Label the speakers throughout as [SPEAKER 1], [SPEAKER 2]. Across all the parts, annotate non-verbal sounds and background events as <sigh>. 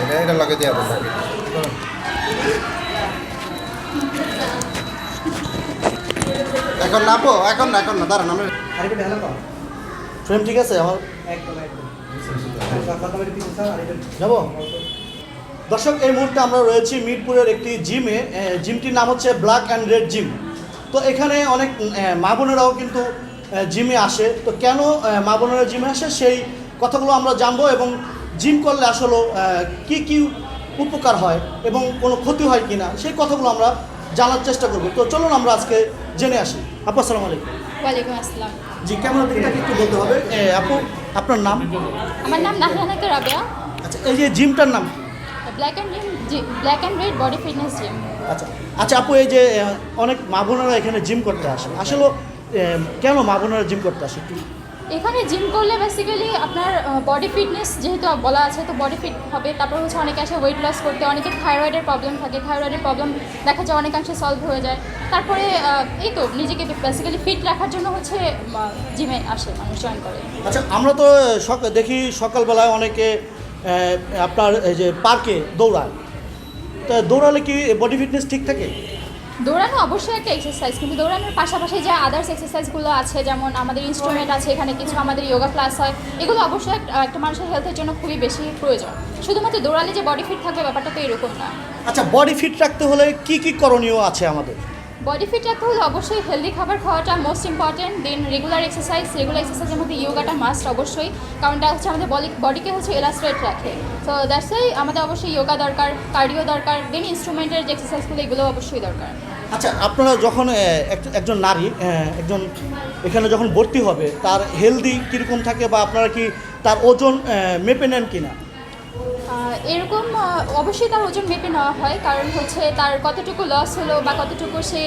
[SPEAKER 1] এটা এটা লাগে দিয়ে দেবো লাগে এখন না পো এখন না এখন না দাঁড়ান আমরা
[SPEAKER 2] ফ্রেম ঠিক আছে? আমার
[SPEAKER 3] আরেকটা
[SPEAKER 2] যাব? দর্শক এই মুহূর্তে আমরা রয়েছি মিরপুরের একটি জিমে। জিমটির নাম হচ্ছে ব্ল্যাক অ্যান্ড রেড জিম। তো এখানে অনেক মা বোনেরাও কিন্তু জিমে আসে। তো কেন মা বোনেরা জিমে আসে? সেই কথাগুলো আমরা জানব এবং জিম করলে আসলে কি কি উপকার হয় এবং কোনো ক্ষতি হয় কি না সেই কথাগুলো আমরা জানার চেষ্টা করব। তো চলুন আমরা আজকে জেনে আসি। আপু আসসালামু আলাইকুম।
[SPEAKER 4] ওয়ালাইকুম আসসালাম।
[SPEAKER 2] জি কেমন দিকটাকে একটু বলতে হবে। আপু আপনার নাম?
[SPEAKER 4] আমার নাম নাহিয়ানাকে রাবেয়া।
[SPEAKER 2] আচ্ছা এই যে জিমটার নাম?
[SPEAKER 4] Black and gym black and red body fitness gym.
[SPEAKER 2] আচ্ছা আচ্ছা আপু এই যে অনেক মা বোনেরা এখানে জিম করতে আসে। আসলে কেন মা বোনেরা জিম করতে আসে
[SPEAKER 4] এখানে জিম করলে বেসিক্যালি আপনার বডি ফিটনেস যেহেতু বলা আছে তো বডি ফিট হবে। তারপর হচ্ছে অনেকে আসে ওয়েট লস করতে অনেকের থাইরয়েডের প্রবলেম থাকে। থাইরয়েডের প্রবলেম দেখা যায় অনেকাংশে সলভ হয়ে যায়। তারপরে এই তো নিজেকে বেসিক্যালি ফিট রাখার জন্য হচ্ছে জিমে আসে মানুষ জয়েন করে।
[SPEAKER 2] আচ্ছা আমরা তো সক- দেখি সকালবেলায় অনেকে আপনার এই যে পার্কে দৌড়ায়। তো দৌড়ালে কি বডি ফিটনেস ঠিক থাকে?
[SPEAKER 4] দৌড়ানো অবশ্যই একটা এক্সারসাইজ কিন্তু দৌড়ানোর পাশাপাশি যে আদার্স এক্সারসাইজগুলো আছে যেমন আমাদের ইনস্ট্রুমেন্ট আছে এখানে কিছু আমাদের যোগা ক্লাস হয় এগুলো অবশ্যই একটা মানুষের হেলথের জন্য খুবই বেশি প্রয়োজন। শুধুমাত্র দৌড়ালে যে বডি ফিট থাকবে ব্যাপারটা তো এরকম না
[SPEAKER 2] আচ্ছা বডি ফিট রাখতে হলে কি কি করণীয় আছে আমাদের?
[SPEAKER 4] বডি ফিট রাখতে হলে অবশ্যই হেলদি খাবার খাওয়াটা most important then regular exercise regular এক্সারসাইজের মধ্যে ইয়োগাটা মাস্ট অবশ্যই কারণ এটা হচ্ছে আমাদের বডি বডিকে হচ্ছে এলাস্ট্রেট রাখে। তো দ্যাটস ওয়াই আমাদের অবশ্যই ইয়োগা দরকার কার্ডিও দরকার দেন ইনস্ট্রুমেন্টের যে এক্সারসাইজগুলো এগুলো অবশ্যই দরকার।
[SPEAKER 2] আচ্ছা আপনারা যখন এক- একজন নারী একজন এখানে যখন ভর্তি হবে তার হেলদি কীরকম থাকে বা আপনারা কি তার ওজন মেপে নেন কিনা?
[SPEAKER 4] আহ, এরকম অবশ্যই তার ওজন মেপে নেওয়া হয় কারণ হচ্ছে তার কতটুকু লস হলো বা কতটুকু সে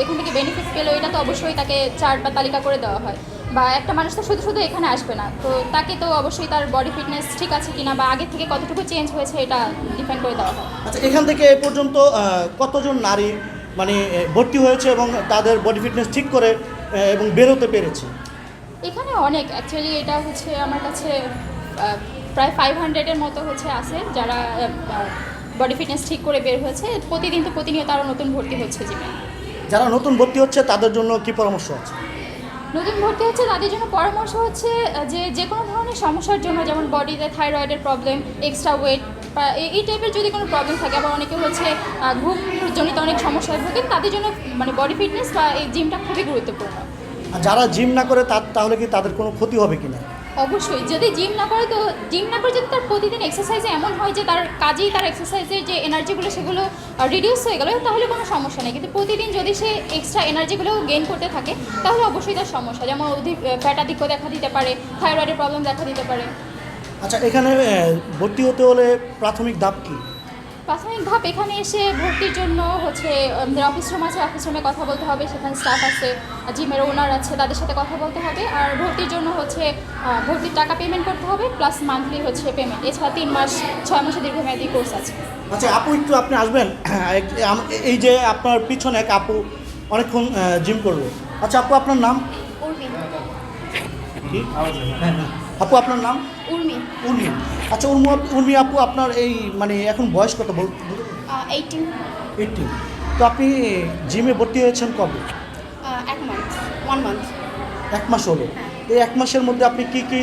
[SPEAKER 4] এখান থেকে বেনিফিট পেল এটা তো অবশ্যই তাকে চার্ট বা তালিকা করে দেওয়া হয়। বা একটা মানুষ তো শুধু শুধু এখানে আসবে না তো তাকে তো অবশ্যই তার বডি ফিটনেস ঠিক আছে কিনা বা আগে থেকে কতটুকু চেঞ্জ হয়েছে এটা ডিপেন্ড করে দেওয়া হয়।
[SPEAKER 2] আচ্ছা এখান থেকে এ পর্যন্ত কতজন নারী মানে ভর্তি হয়েছে এবং তাদের বডি ফিটনেস ঠিক করে এবং বেরোতে পেরেছে।
[SPEAKER 4] এখানে অনেক অ্যাকচুয়ালি এটা হচ্ছে আমার কাছে প্রায় ফাইভ হান্ড্রেডের মতো হচ্ছে আছে যারা বডি ফিটনেস ঠিক করে বের হয়েছে। প্রতিদিন তো প্রতিনিয়ত আরও নতুন ভর্তি হচ্ছে জিমে।
[SPEAKER 2] যারা নতুন ভর্তি হচ্ছে তাদের জন্য কি পরামর্শ আছে?
[SPEAKER 4] নতুন ভর্তি হচ্ছে তাদের জন্য পরামর্শ হচ্ছে যে যে কোনো ধরনের সমস্যার জন্য যেমন বডিতে থাইরয়েডের প্রবলেম এক্সট্রা ওয়েট এই- এই টাইপের যদি কোনো প্রবলেম থাকে আবার অনেকে হচ্ছে আহ, ঘুমজনিত অনেক সমস্যায় ভোগেন তাদের জন্য মানে বডি ফিটনেস বা এই জিমটা খুবই গুরুত্বপূর্ণ।
[SPEAKER 2] যারা জিম না করে তার তাহলে কি তাদের কোনো ক্ষতি হবে কিনা
[SPEAKER 4] অবশ্যই যদি জিম না করে তো জিম না করে যদি তার প্রতিদিন এক্সারসাইজে এমন হয় যে তার কাজেই তার এক্সারসাইজের যে এনার্জিগুলো সেগুলো রিডিউস হয়ে গেল তাহলে কোনো সমস্যা নেই। কিন্তু প্রতিদিন যদি সে এক্সট্রা এনার্জিগুলো গেইন করতে থাকে তাহলে অবশ্যই তার সমস্যা যেমন অধিক ফ্যাটাধিক্য দেখা দিতে পারে থাইরয়েডের প্রবলেম দেখা দিতে পারে।
[SPEAKER 2] আচ্ছা এখানে ভর্তি হতে হলে প্রাথমিক ধাপ কি?
[SPEAKER 4] প্রাথমিক ধাপ এখানে এসে ভর্তির জন্য হচ্ছে আমাদের অফিস রুম আছে অফিস রুমে কথা বলতে হবে সেখানে স্টাফ আছে জিমের ওনার আছে তাদের সাথে কথা বলতে হবে আর ভর্তির জন্য হচ্ছে ভর্তির টাকা পেমেন্ট করতে হবে প্লাস মান্থলি হচ্ছে পেমেন্ট এছাড়া তিন মাস ছয় মাসের দীর্ঘমেয়াদী কোর্স আছে।
[SPEAKER 2] আচ্ছা আপু একটু আপনি আসবেন <clears throat> এই যে আপনার পিছনে এক আপু অনেকক্ষণ জিম করবে। আচ্ছা আপু আপনার নাম? আপু আপনার নাম?
[SPEAKER 4] উর্মি।
[SPEAKER 2] উর্মি। আচ্ছা উর্মি উর্মি আপু আপনার এই মানে এখন বয়স কত? বল
[SPEAKER 4] এইটিন
[SPEAKER 2] এইটিন তো আপনি জিমে ভর্তি হয়েছেন কবে?
[SPEAKER 4] এক মান্থ ওয়ান মান্থ
[SPEAKER 2] এক মাস হলো। এই এক মাসের মধ্যে আপনি কি কি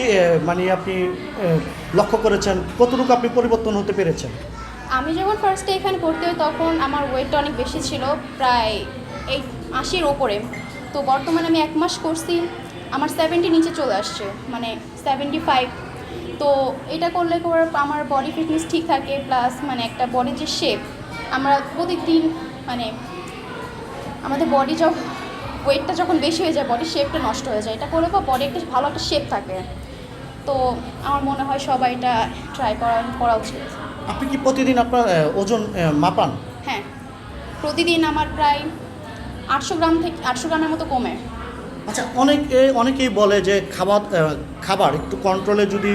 [SPEAKER 2] মানে আপনি লক্ষ্য করেছেন? কতটুকু আপনি পরিবর্তন হতে পেরেছেন?
[SPEAKER 5] আমি যখন ফার্স্টে এখানে পড়তে হই তখন আমার ওয়েটটা অনেক বেশি ছিল প্রায় এই আশির ওপরে। তো বর্তমানে আমি এক মাস করছি আমার সেভেন্টি নিচে চলে আসছে মানে সেভেন্টি ফাইভ তো এটা করলে করে আমার বডি ফিটনেস ঠিক থাকে প্লাস মানে একটা বডির যে শেপ আমরা প্রতিদিন মানে আমাদের বডি যখন ওয়েটটা যখন বেশি হয়ে যায় বডির শেপটা নষ্ট হয়ে যায়। এটা করলে বা বডি একটা ভালো একটা শেপ থাকে। তো আমার মনে হয় সবাই এটা ট্রাই করা করা উচিত।
[SPEAKER 2] আপনি কি প্রতিদিন আপনার ওজন মাপান?
[SPEAKER 5] হ্যাঁ। প্রতিদিন আমার প্রায় আটশো গ্রাম থেকে আটশো গ্রামের মতো কমে।
[SPEAKER 2] আচ্ছা অনেকে অনেকেই বলে যে খাবার খাবার একটু কন্ট্রোলে যদি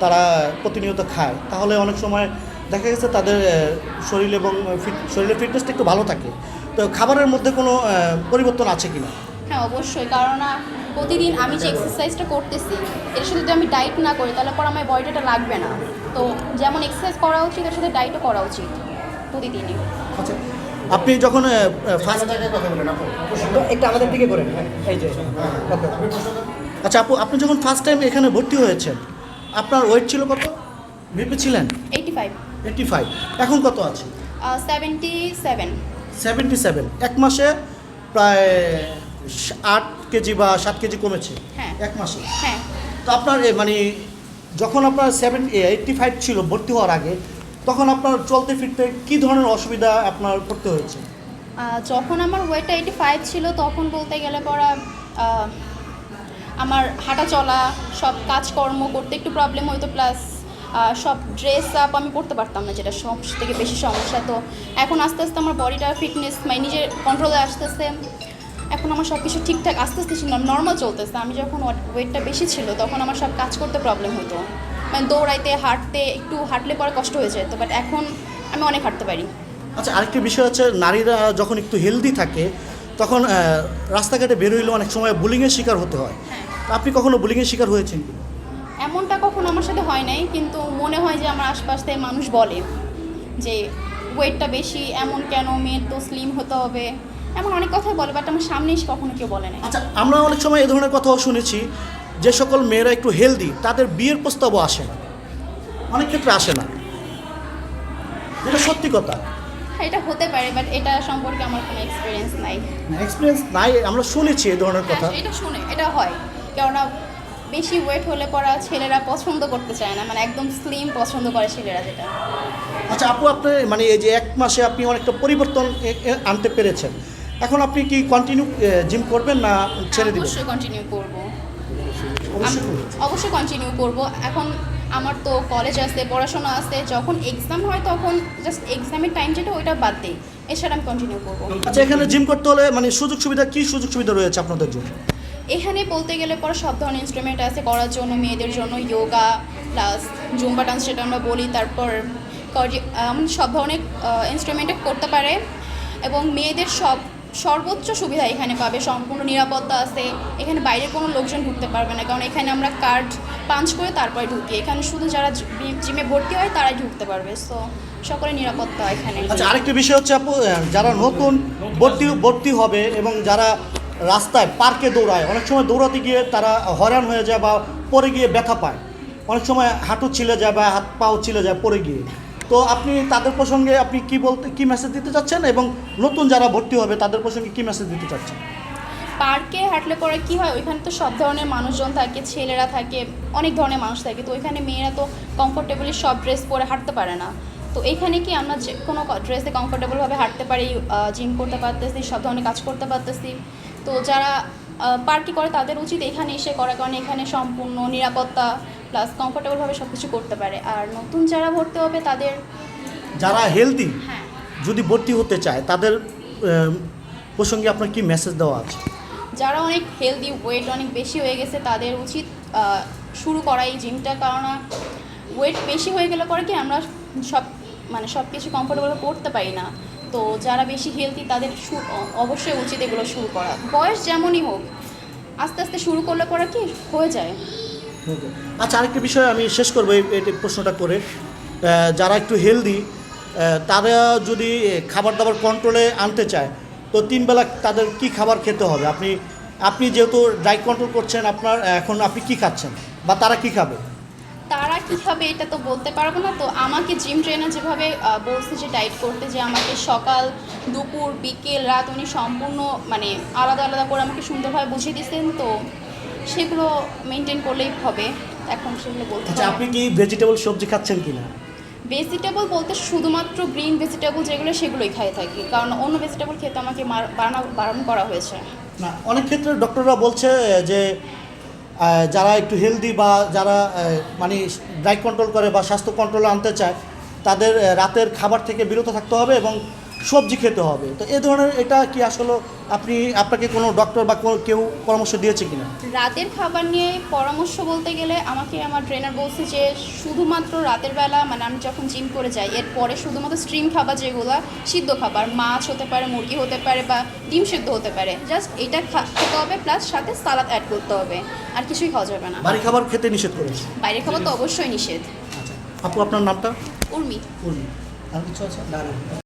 [SPEAKER 2] তারা প্রতিনিয়ত খায়। তাহলে অনেক সময় দেখা গেছে তাদের শরীর এবং ফিট শরীরের ফিটনেসটা একটু ভালো থাকে। তো খাবারের মধ্যে কোনো পরিবর্তন আছে কি না
[SPEAKER 4] হ্যাঁ অবশ্যই। কারণ প্রতিদিন আমি যে এক্সারসাইজটা করতেছি এর সাথে যদি আমি ডায়েট না করি তাহলে পর আমার বডিটা লাগবে না। তো যেমন এক্সারসাইজ করা উচিত এর সাথে ডায়েটও করা উচিত প্রতিদিনই।
[SPEAKER 2] আচ্ছা আপনি যখন ফার্স্ট
[SPEAKER 1] কথা বলেন আপু
[SPEAKER 3] একটু আমাদের দিকে করেন হ্যাঁ এই যে
[SPEAKER 2] আচ্ছা আপু আপনি যখন ফার্স্ট টাইম এখানে ভর্তি হয়েছেন আপনার ওয়েট ছিল কত? বিপি ছিলেন
[SPEAKER 4] এইটি ফাইভ
[SPEAKER 2] এইটি ফাইভ এখন কত আছে?
[SPEAKER 4] সেভেন্টি সেভেন
[SPEAKER 2] সেভেন্টি সেভেন এক মাসে প্রায় আট কেজি বা সাত কেজি কমেছে?
[SPEAKER 4] হ্যাঁ।
[SPEAKER 2] এক মাসে?
[SPEAKER 4] হ্যাঁ।
[SPEAKER 2] তো আপনার মানে যখন আপনার সেভেন এইটটি ফাইভ ছিল ভর্তি হওয়ার আগে তখন আপনার চলতে ফিরতে কী ধরনের অসুবিধা আপনার করতে হয়েছে?
[SPEAKER 4] যখন আমার ওয়েটটা এইটি ফাইভ ছিল তখন বলতে গেলে আহ, আমার হাঁটা চলা সব কাজকর্ম করতে একটু প্রবলেম হতো প্লাস সব ড্রেস আপ আমি করতে পারতাম না যেটা সব থেকে বেশি সমস্যা। তো এখন আস্তে আস্তে আমার বডিটা ফিটনেস মানে নিজের কন্ট্রোলে আসতেছে। এখন আমার সব কিছু ঠিকঠাক আস্তে আস্তে নর্মাল চলতেছে। আমি যখন ওয়েটটা বেশি ছিল তখন আমার সব কাজ করতে প্রবলেম হতো মানে দৌড়াইতে হাঁটতে একটু হাঁটলে পরে কষ্ট হয়ে যেত বাট এখন আমি অনেক হাঁটতে পারি।
[SPEAKER 2] আচ্ছা আরেকটি বিষয় হচ্ছে নারীরা যখন একটু হেলদি থাকে তখন রাস্তাঘাটে বের হইলে অনেক সময় বুলিংয়ের শিকার হতে হয়।
[SPEAKER 4] হ্যাঁ।
[SPEAKER 2] আপনি কখনো বুলিংয়ের শিকার হয়েছেন? কি?
[SPEAKER 4] এমনটা কখনো আমার সাথে হয় নাই কিন্তু মনে হয় যে আমার আশপাশ থেকে মানুষ বলে যে ওয়েটটা বেশি এমন কেন মেয়ের তো স্লিম হতে হবে এমন অনেক কথাই বলে বাট আমার সামনে এসে কখনো কেউ বলে নাই।
[SPEAKER 2] আচ্ছা আমরা অনেক সময় এ ধরনের কথাও শুনেছি যে সকল মেয়েরা একটু হেলদি তাদের বিয়ের প্রস্তাবও আসে না। অনেক ক্ষেত্রে আসে না। এটা সত্যি কথা।
[SPEAKER 4] হ্যাঁ এটা হতে পারে বাট এটা সম্পর্কে আমার কোনো এক্সপিরিয়েন্স নাই।
[SPEAKER 2] এক্সপিরিয়েন্স নাই আমরা শুনেছি এই ধরনের কথা।
[SPEAKER 4] হ্যাঁ, এটা শুনে এটা হয়। কেননা বেশি ওয়েট হলে পরা ছেলেরা পছন্দ করতে চায় না। মানে একদম স্লিম পছন্দ করে ছেলেরা যেটা।
[SPEAKER 2] আচ্ছা আপু আপনি মানে এই যে এক মাসে আপনি অনেকটা পরিবর্তন আনতে পেরেছেন। এখন আপনি কি কন্টিনিউ জিম করবেন না ছেড়ে দিবেন?
[SPEAKER 4] অবশ্যই কন্টিনিউ করব।
[SPEAKER 2] অবশ্যই
[SPEAKER 4] অবশ্যই কন্টিনিউ করব। এখন আমার তো কলেজ আছে পড়াশোনা আছে যখন এক্সাম হয় তখন জাস্ট এক্সামের টাইম যেটা ওইটা বাদ দিই। এছাড়া আমি কন্টিনিউ করব।
[SPEAKER 2] আচ্ছা এখানে জিম করতে হলে মানে সুযোগ সুবিধা কি সুযোগ সুবিধা রয়েছে আপনাদের জন্য?
[SPEAKER 4] এখানে বলতে গেলে পরে সব ধরনের ইনস্ট্রুমেন্ট আছে, করার জন্য, মেয়েদের জন্য যোগা প্লাস জুম্বা ডান্স যেটা আমরা বলি, তারপর সব ধরনের ইনস্ট্রুমেন্টে করতে পারে এবং মেয়েদের সব, সর্বোচ্চ সুবিধা এখানে পাবে, সম্পূর্ণ নিরাপত্তা আছে, এখানে বাইরে কোনো লোকজন ঢুকতে পারবে না, কারণ এখানে আমরা কার্ড পাঞ্চ করে তারপরে ঢুকি, এখানে শুধু যারা জিমে ভর্তি হয় তারাই ঢুকতে পারবে সো সকলে নিরাপত্তা এখানে।
[SPEAKER 2] আচ্ছা আরেকটি বিষয় হচ্ছে আপু যারা নতুন ভর্তি ভর্তি হবে এবং যারা রাস্তায়, পার্কে দৌড়ায়। অনেক সময় দৌড়াতে গিয়ে তারা হয়রান হয়ে যায় বা পরে গিয়ে ব্যথা পায়। অনেক সময় হাঁটু ছিলে যায় বা হাত পাও ছিলে যায় পরে গিয়ে। তো আপনি তাদের প্রসঙ্গে আপনি কি বলতে, কি মেসেজ দিতে চাচ্ছেন এবং নতুন যারা ভর্তি হবে তাদের প্রসঙ্গে কি মেসেজ দিতে চাচ্ছেন?
[SPEAKER 4] পার্কে হাঁটলে পরে কি হয়? ওইখানে তো সব ধরনের মানুষজন থাকে, ছেলেরা থাকে, অনেক ধরনের মানুষ থাকে। তো ওইখানে মেয়েরা তো কমফোর্টেবলি সব ড্রেস পরে হাঁটতে পারে না। তো এখানে কি আমরা যে কোনো ড্রেসে কমফোর্টেবলভাবে হাঁটতে পারি জিম করতে পারতেছি, সব ধরনের কাজ করতে পারতেছি? তো যারা পার্টি করে তাদের উচিত এখানে এসে করার কারণ এখানে সম্পূর্ণ নিরাপত্তা প্লাস কমফোর্টেবলভাবে সব কিছু করতে পারে। আর নতুন যারা ভর্তি হবে তাদের
[SPEAKER 2] যারা হেলদি
[SPEAKER 4] হ্যাঁ।
[SPEAKER 2] যদি ভর্তি হতে চায় তাদের প্রসঙ্গে আপনার কি মেসেজ দেওয়া আছে?
[SPEAKER 4] যারা অনেক হেলদি ওয়েট অনেক বেশি হয়ে গেছে তাদের উচিত শুরু করা এই জিমটা কারণ ওয়েট বেশি হয়ে গেলে পরে কি আমরা সব মানে সব কিছু কমফোর্টেবল করতে পারি না। তো যারা বেশি হেলদি তাদের অবশ্যই উচিত এগুলো শুরু করা। বয়স যেমনই হোক, আস্তে আস্তে শুরু করলে পরে কি হয়ে যায়?
[SPEAKER 2] আচ্ছা আরেকটা বিষয় আমি শেষ করব এই প্রশ্নটা করে। যারা একটু হেলদি তারা যদি খাবার দাবার কন্ট্রোলে আনতে চায়, তো তিনবেলা তাদের কি খাবার খেতে হবে? আপনি আপনি যেহেতু ডায়েট কন্ট্রোল করছেন আপনার, এখন আপনি কি খাচ্ছেন? বা তারা কি খাবে?
[SPEAKER 4] তারা কীভাবে এটা তো বলতে পারব না? তো আমাকে জিম ট্রেনার যেভাবে বলছে যে ডায়েট করতে যে আমাকে সকাল দুপুর বিকেল রাত উনি সম্পূর্ণ মানে আলাদা আলাদা করে আমাকে সুন্দরভাবে বুঝিয়ে দিয়েছেন। তো সেগুলো মেনটেন করলেই হবে। এখন সেগুলো বলতে
[SPEAKER 2] আচ্ছা আপনি কি ভেজিটেবল সবজি খাচ্ছেন কি না
[SPEAKER 4] ভেজিটেবল বলতে শুধুমাত্র গ্রিন ভেজিটেবল যেগুলো সেগুলোই খাই থাকি। কারণ অন্য ভেজিটেবল খেতে আমাকে বারণ করা হয়েছে।
[SPEAKER 2] না অনেক ক্ষেত্রে ডক্টররা বলছে যে যারা একটু হেলদি বা যারা মানে ডায়েট কন্ট্রোল করে বা স্বাস্থ্য কন্ট্রোলে আনতে চায়, তাদের রাতের খাবার থেকে বিরত থাকতে হবে এবং সবজি খেতে হবে। তো এ ধরনের এটা কি আসলে আপনি আপনাকে কোনো ডক্টর বা কেউ পরামর্শ দিয়েছে কিনা?
[SPEAKER 4] রাতের খাবার নিয়ে পরামর্শ বলতে গেলে আমাকে আমার ট্রেনার বলছে যে শুধুমাত্র রাতের বেলা মানে আমি যখন জিম করে যাই এরপরে শুধুমাত্র স্ট্রিম খাবার যেগুলো সিদ্ধ খাবার মাছ হতে পারে মুরগি হতে পারে বা ডিম সিদ্ধ হতে পারে জাস্ট এটা খেতে হবে প্লাস সাথে সালাদ অ্যাড করতে হবে আর কিছুই খাওয়া যাবে না।
[SPEAKER 2] বাড়ি খাবার খেতে নিষেধ করেছে?
[SPEAKER 4] বাইরের খাবার তো অবশ্যই নিষেধ।
[SPEAKER 2] আচ্ছা। আপু আপনার নামটা?
[SPEAKER 4] উর্মি।
[SPEAKER 2] উর্মি। আর কিছু আছে?
[SPEAKER 3] না